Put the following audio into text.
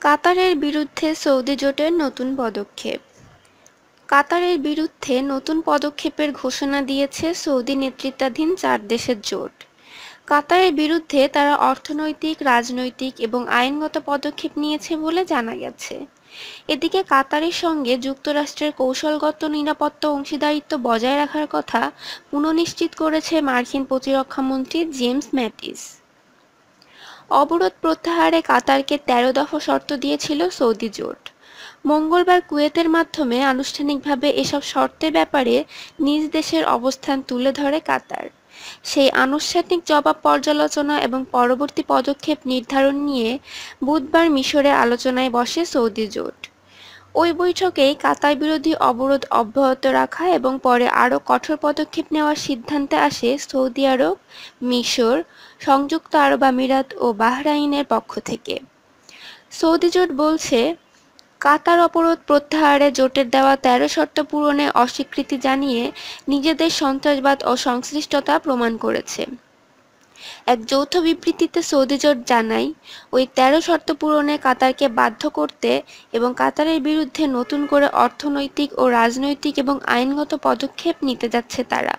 কাতারের বিরুদ্ধে সৌদি জোটের নতুন পদক্ষেপ। কাতারের বিরুদ্ধে নতুন পদক্ষেপের ঘোষণা দিয়েছে সৌদি নেতৃত্বাধীন চার দেশের জোট। কাতারের বিরুদ্ধে তারা অর্থনৈতিক, রাজনৈতিক এবং আইনগত পদক্ষেপ নিয়েছে বলে জানা গেছে। এদিকে কাতারের সঙ্গে যুক্তরাষ্ট্রের কৌশলগত নিরাপত্তা অংশীদারিত্ব বজায় রাখার কথা পুনঃনিশ্চিত করেছে মার্কিন প্রতিরক্ষামন্ত্রী জেমস ম্যাটিস। অবরোধ প্রত্যাহারে কাতারকে তেরো দফা শর্ত দিয়েছিল সৌদি জোট। মঙ্গলবার কুয়েতের মাধ্যমে আনুষ্ঠানিকভাবে এসব শর্তের ব্যাপারে নিজ দেশের অবস্থান তুলে ধরে কাতার। সেই আনুষ্ঠানিক জবাব পর্যালোচনা এবং পরবর্তী পদক্ষেপ নির্ধারণ নিয়ে বুধবার মিশরে আলোচনায় বসে সৌদি জোট। ওই বৈঠকেই কাতার বিরোধী অবরোধ অব্যাহত রাখা এবং পরে আরও কঠোর পদক্ষেপ নেওয়ার সিদ্ধান্তে আসে সৌদি আরব, মিশর, সংযুক্ত আরব আমিরাত ও বাহরাইনের পক্ষ থেকে। সৌদি জোট বলছে, কাতার অবরোধ প্রত্যাহারে জোটের দেওয়া তেরো শর্ত পূরণে অস্বীকৃতি জানিয়ে নিজেদের সন্ত্রাসবাদ ও সংশ্লিষ্টতা প্রমাণ করেছে। এক যৌথ বিবৃতিতে সৌদি জোট জানায়, ওই তেরো শর্ত পূরণে কাতারকে বাধ্য করতে এবং কাতারের বিরুদ্ধে নতুন করে অর্থনৈতিক ও রাজনৈতিক এবং আইনগত পদক্ষেপ নিতে যাচ্ছে তারা।